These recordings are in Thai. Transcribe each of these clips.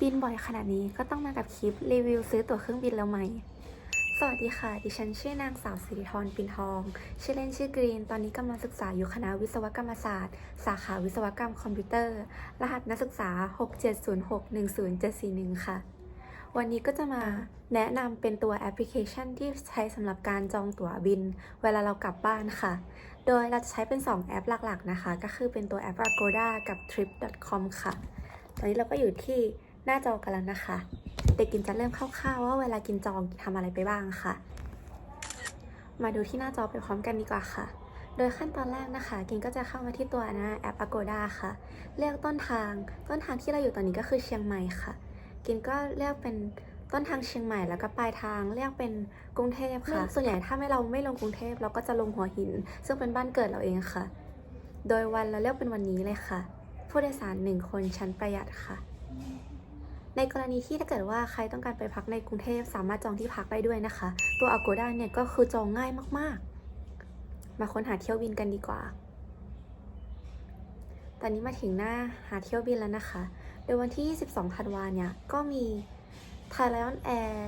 บินบ่อยขนาดนี้ก็ต้องมากับคลิปรีวิวซื้อตั๋วเครื่องบินแล้วไหม สวัสดีค่ะ ดิฉันชื่อนางสาวสิริธรปินทอง ชื่อเล่นชื่อกรีน ตอนนี้กำลังศึกษาอยู่คณะวิศวกรรมศาสตร์ สาขาวิศวกรรมคอมพิวเตอร์ รหัสนักศึกษา 670610741 ค่ะ วันนี้ก็จะมาแนะนำเป็นตัวแอปพลิเคชันที่ใช้สำหรับการจองตั๋วบิน เวลาเรากลับบ้านค่ะ โดยเราจะใช้เป็น 2 แอปหลักๆนะคะ ก็คือเป็นตัวแอป Agoda กับ Trip.com ค่ะ ตอนนี้เราก็อยู่ที่หน้าจอกันแล้วนะคะ เด็กกินจะเริ่มคร่าวๆว่าเวลากินจองทำอะไรไปบ้างค่ะ มาดูที่หน้าจอไปพร้อมกันดีกว่าค่ะโดยขั้นตอนแรกนะคะกินก็จะเข้ามาที่ตัวหน้าแอป Agoda ค่ะ เลือกต้นทาง ต้นทางที่เราอยู่ตอนนี้ก็คือเชียงใหม่ค่ะ กินก็เลือกเป็นต้นทางเชียงใหม่แล้วก็ปลายทางเลือกเป็นกรุงเทพค่ะ ส่วนใหญ่ถ้าไม่เราไม่ลงกรุงเทพเราก็จะลงหัวหิน ซึ่งเป็นบ้านเกิดเราเองค่ะ โดยวันเราเลือกเป็นวันนี้เลยค่ะ ผู้โดยสารหนึ่งคนชั้นประหยัดค่ะ ในกรณีที่ถ้าเกิดว่าใครต้องการไปพักในกรุงเทพสามารถจองที่พักได้ด้วยนะคะ ตัว Agoda เนี่ยก็คือจองง่ายมากๆ มาค้นหาเที่ยวบินกันดีกว่า ตอนนี้มาถึงหน้าหาเที่ยวบินแล้วนะคะ โดยวันที่ 22 ธันวาเนี่ย ก็มี t h a i l a n Air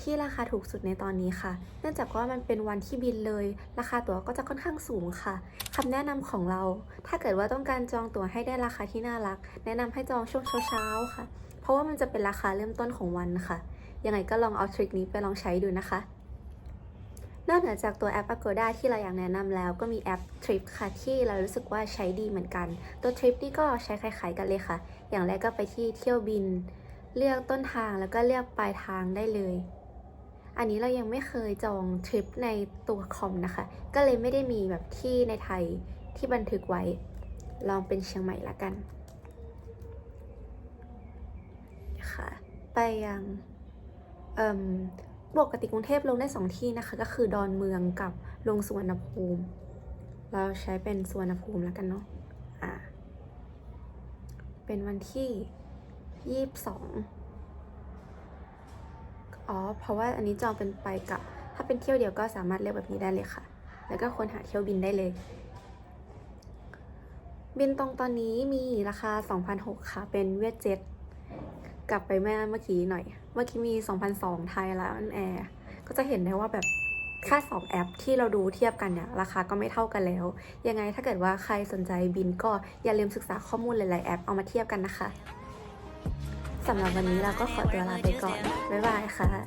ที่ราคาถูกสุดในตอนนี้ค่ะ เนื่องจากว่ามันเป็นวันที่บินเลย ราคาตั๋วก็จะค่อนข้างสูงค่ะคำแนะนำของเรา ถ้าเกิดว่าต้องการจองตั๋วให้ได้ราคาที่น่ารัก แนะนำให้จองช่วงเช้าๆค่ะ เพราะว่ามันจะเป็นราคาเริ่มต้นของวันค่ะ ยังไงก็ลองเอาทริคนี้ไปลองใช้ดูนะคะ นอกเหนือจากตัวแอป Agoda ที่เราอยากแนะนำแล้วก็มีแอป Trip ค่ะที่เรารู้สึกว่าใช้ดีเหมือนกัน ตัว Trip นี่ก็ใช้คล้ายๆกันเลยค่ะ อย่างแรกก็ไปที่เที่ยวบิน เลือกต้นทางแล้วก็เลือกปลายทางได้เลย อันนี้เรายังไม่เคยจองทริปในตัวคอมนะคะ ก็เลยไม่ได้มีแบบที่ในไทยที่บันทึกไว้ ลองเป็นเชียงใหม่ละกันค่ะไปยังเอ่ม ปกติกรุงเทพลงได้สองที่นะคะ ก็คือดอนเมืองกับลงสุวรรณภูมิ เราใช้เป็นสุวรรณภูมิแล้วกันเนาะอ่าเป็นวันที่ยี่สิบสองอ๋อ เพราะว่าอันนี้จองเป็นไปกับ ถ้าเป็นเที่ยวเดียวก็สามารถเลือกแบบนี้ได้เลยค่ะ แล้วก็ค้นหาเที่ยวบินได้เลย บินตรงตอนนี้มีราคา 2,006ค่ะ เป็นเวียดเจ็ต กลับไปแม่เมื่อกี้หน่อย เมื่อกี้มี 2,002 ไทยแล้วอันแอร์ ก็จะเห็นได้ว่าแบบค่าสองแอปที่เราดูเทียบกันเนี่ย ราคาก็ไม่เท่ากันแล้ว ยังไงถ้าเกิดว่าใครสนใจบินก็อย่าลืมศึกษาข้อมูลหลาย ๆ แอปเอามาเทียบกันนะคะสำหรับวันนี้เราก็ขอตัวลาไปก่อน บ๊ายบายค่ะ